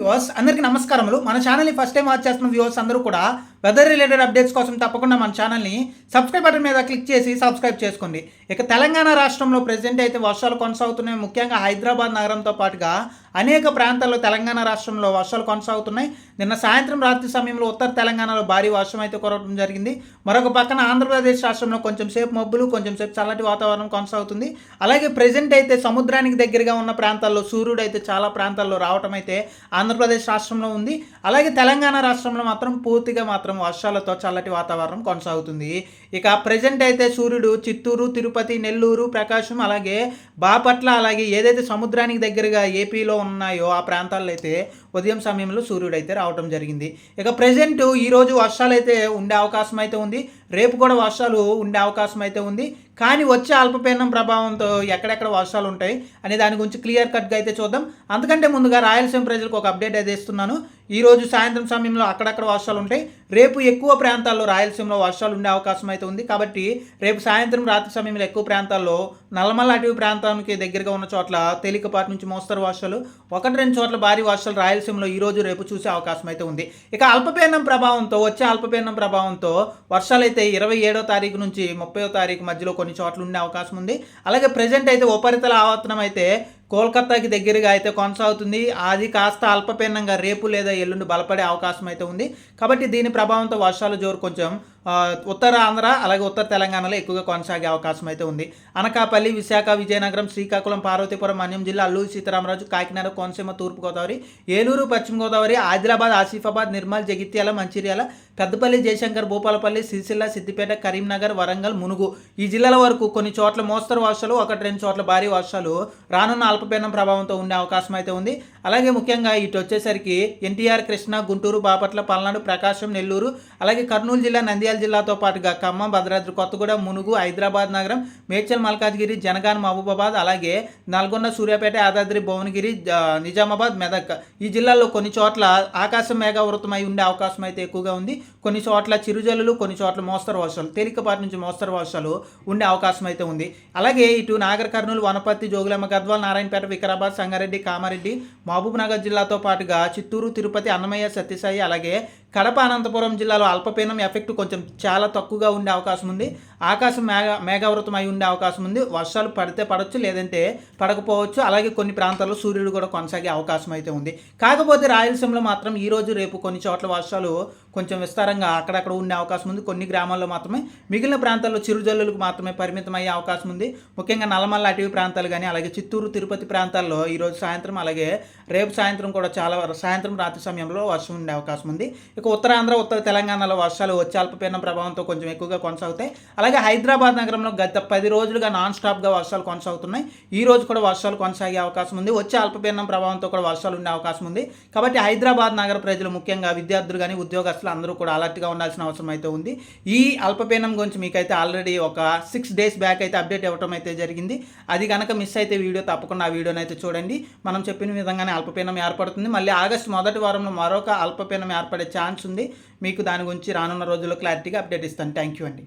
Viewers అందరికీ నమస్కారములు. మన ఛానల్ని ఫస్ట్ టైం వాచ్ చేస్తున్న వ్యూవర్స్ అందరూ కూడా వెదర్ రిలేటెడ్ అప్డేట్స్ కోసం తప్పకుండా మన ఛానల్ని సబ్స్క్రైబ్ బటన్ మీద క్లిక్ చేసి సబ్స్క్రైబ్ చేసుకోండి. ఇక తెలంగాణ రాష్ట్రంలో ప్రెసెంట్ అయితే వర్షాలు కొనసాగుతున్నాయి. ముఖ్యంగా హైదరాబాద్ నగరంతో పాటుగా అనేక ప్రాంతాల్లో తెలంగాణ రాష్ట్రంలో వర్షాలు కొనసాగుతున్నాయి. నిన్న సాయంత్రం రాత్రి సమయంలో ఉత్తర తెలంగాణలో భారీ వర్షం అయితే కురవడం జరిగింది. మరొక పక్కన ఆంధ్రప్రదేశ్ రాష్ట్రంలో కొంచెం సేపు మబ్బులు కొంచెం సేపు చల్లటి వాతావరణం కొనసాగుతుంది. అలాగే ప్రజెంట్ అయితే సముద్రానికి దగ్గరగా ఉన్న ప్రాంతాల్లో సూర్యుడు అయితే చాలా ప్రాంతాల్లో రావటం అయితే ఆంధ్రప్రదేశ్ రాష్ట్రంలో ఉంది. అలాగే తెలంగాణ రాష్ట్రంలో మాత్రం పూర్తిగా మాత్రం వర్షాలతో చల్లటి వాతావరణం కొనసాగుతుంది. ఇక ప్రజెంట్ అయితే సూర్యుడు చిత్తూరు తిరుపతి నెల్లూరు ప్రకాశం అలాగే బాపట్ల అలాగే ఏదైతే సముద్రానికి దగ్గరగా ఏపీలో ఉన్నాయో ఆ ప్రాంతాల్లో అయితే ఉదయం సమయంలో సూర్యుడు అయితే రావటం జరిగింది. ఇక ప్రజెంట్ ఈరోజు వర్షాలు అయితే ఉండే అవకాశం అయితే ఉంది. రేపు కూడా వర్షాలు ఉండే అవకాశం అయితే ఉంది. కానీ వచ్చే అల్పపీడనం ప్రభావంతో ఎక్కడెక్కడ వర్షాలు ఉంటాయి అనే దాని గురించి క్లియర్ కట్గా అయితే చూద్దాం. అందుకంటే ముందుగా రాయలసీమ ప్రజలకు ఒక అప్డేట్ అయితే ఇస్తున్నాను. ఈ రోజు సాయంత్రం సమయంలో అక్కడక్కడ వర్షాలు ఉంటాయి. రేపు ఎక్కువ ప్రాంతాల్లో రాయలసీమలో వర్షాలు ఉండే అవకాశం అయితే ఉంది. కాబట్టి రేపు సాయంత్రం రాత్రి సమయంలో ఎక్కువ ప్రాంతాల్లో నల్లమల్ల అటవీ ప్రాంతానికి దగ్గరగా ఉన్న చోట్ల తేలికపాటి నుంచి మోస్తరు వర్షాలు. ఒకటి రెండు చోట్ల భారీ వర్షాలు రాయలసీమ ఈ రోజు రేపు చూసే అవకాశం అయితే ఉంది. ఇక అల్పపీడనం ప్రభావంతో వచ్చే అల్పపీడనం ప్రభావంతో వర్షాలు అయితే ఇరవై ఏడో తారీఖు నుంచి ముప్పయో తారీఖు మధ్యలో కొన్ని చోట్ల ఉండే అవకాశం ఉంది. అలాగే ప్రజెంట్ అయితే ఉపరితల ఆవర్తనం అయితే కోల్కతాకి దగ్గరగా అయితే కొనసాగుతుంది. అది కాస్త అల్పపీడనంగా రేపు లేదా ఎల్లుండి బలపడే అవకాశం అయితే ఉంది. కాబట్టి దీని ప్రభావంతో వర్షాలు జోరు కొంచెం ఉత్తర ఆంధ్ర అలాగే ఉత్తర తెలంగాణలో ఎక్కువగా కొనసాగే అవకాశం అయితే ఉంది. అనకాపల్లి విశాఖ విజయనగరం శ్రీకాకుళం పార్వతీపురం మన్యం జిల్లా అల్లూరి సీతారామరాజు కాకినాడ కోనసీమ తూర్పుగోదావరి ఏలూరు పశ్చిమ గోదావరి ఆదిలాబాద్ ఆసిఫాబాద్ నిర్మల్ జగిత్యాల మంచిర్యాల పెద్దపల్లి జయశంకర్ భూపాలపల్లి సిరిసిల్ల సిద్దిపేట కరీంనగర్ వరంగల్ మునుగు. ఈ జిల్లాల వరకు కొన్ని చోట్ల మోస్తరు వర్షాలు ఒకటి రెండు చోట్ల భారీ వర్షాలు రానున్న అల్పపీడనం ప్రభావంతో ఉండే అవకాశం అయితే ఉంది. అలాగే ముఖ్యంగా ఇటు వచ్చేసరికి ఎన్టీఆర్ కృష్ణ గుంటూరు బాపట్ల పల్నాడు ప్రకాశం నెల్లూరు అలాగే కర్నూలు జిల్లా నంద్యాల జిల్లాతో పాటుగా ఖమ్మం భద్రాద్రి కొత్తగూడెం మునుగు హైదరాబాద్ నగరం మేడ్చల్ మల్కాజ్గిరి జనగాన్ మహబూబాబాద్ అలాగే నల్గొండ సూర్యాపేట యాదాద్రి భువనగిరి నిజామాబాద్ మెదక్. ఈ జిల్లాల్లో కొన్ని చోట్ల ఆకాశం మేఘావృతమై ఉండే అవకాశం అయితే ఎక్కువగా ఉంది. కొన్ని చోట్ల చిరుజల్లులు కొన్ని చోట్ల మోస్తరు వర్షాలు తేలికపాటి నుంచి మోస్తరు వర్షాలు ఉండే అవకాశం అయితే ఉంది. అలాగే ఇటు నాగర్ కర్నూలు వనపర్తి జోగులమ్మ గద్వాల్ నారాయణపేట వికారాబాద్ సంగారెడ్డి కామారెడ్డి మహబూబ్నగర్ జిల్లాతో పాటుగా చిత్తూరు తిరుపతి అన్నమయ్య సత్యసాయి అలాగే కడప అనంతపురం జిల్లాలో అల్పపీడనం ఎఫెక్ట్ కొంచెం చాలా తక్కువగా ఉండే అవకాశం ఉంది. ఆకాశం మేఘ మేఘావృతం అయి ఉండే అవకాశం ఉంది. వర్షాలు పడితే పడవచ్చు లేదంటే పడకపోవచ్చు. అలాగే కొన్ని ప్రాంతాల్లో సూర్యుడు కూడా కొనసాగే అవకాశం అయితే ఉంది. కాకపోతే రాయలసీమలో మాత్రం ఈరోజు రేపు కొన్ని చోట్ల వర్షాలు కొంచెం విస్తారంగా అక్కడక్కడ ఉండే అవకాశం ఉంది. కొన్ని గ్రామాల్లో మాత్రమే. మిగిలిన ప్రాంతాల్లో చిరుజల్లులకు మాత్రమే పరిమితం అయ్యే అవకాశం ఉంది. ముఖ్యంగా నల్లమల్ల అటవీ ప్రాంతాలు కానీ అలాగే చిత్తూరు తిరుపతి ప్రాంతాల్లో ఈరోజు సాయంత్రం అలాగే రేపు సాయంత్రం కూడా చాలా సాయంత్రం రాత్రి సమయంలో వర్షం ఉండే అవకాశం ఉంది. ఇక ఉత్తరాంధ్ర ఉత్తర తెలంగాణలో వర్షాలు వచ్చే అల్పపీడనం ప్రభావంతో కొంచెం ఎక్కువగా కొనసాగుతాయి. అలాగే హైదరాబాద్ నగరంలో గత పది రోజులుగా నాన్ స్టాప్గా వర్షాలు కొనసాగుతున్నాయి. ఈ రోజు కూడా వర్షాలు కొనసాగే అవకాశం ఉంది. వచ్చే అల్పపీడనం ప్రభావంతో కూడా వర్షాలు ఉండే అవకాశం ఉంది. కాబట్టి హైదరాబాద్ నగర ప్రజలు ముఖ్యంగా విద్యార్థులు కానీ ఉద్యోగస్తులు అందరూ కూడా అలర్ట్గా ఉండాల్సిన అవసరం అయితే ఉంది. ఈ అల్పపీడనం గురించి మీకైతే ఆల్రెడీ ఒక సిక్స్ డేస్ బ్యాక్ అయితే అప్డేట్ ఇవ్వడం అయితే జరిగింది. అది కనుక మిస్ అయితే వీడియో తప్పకుండా ఆ వీడియోని అయితే చూడండి. మనం చెప్పిన విధంగానే అల్పపీడనం ఏర్పడుతుంది. మళ్ళీ ఆగస్టు మొదటి వారంలో మరొక అల్పపీడనం ఏర్పడే ఛాన్స్ ఉంది. మీకు దాని గురించి రానున్న రోజుల్లో క్లారిటీగా అప్డేట్ ఇస్తాను. థ్యాంక్ యూ అండి.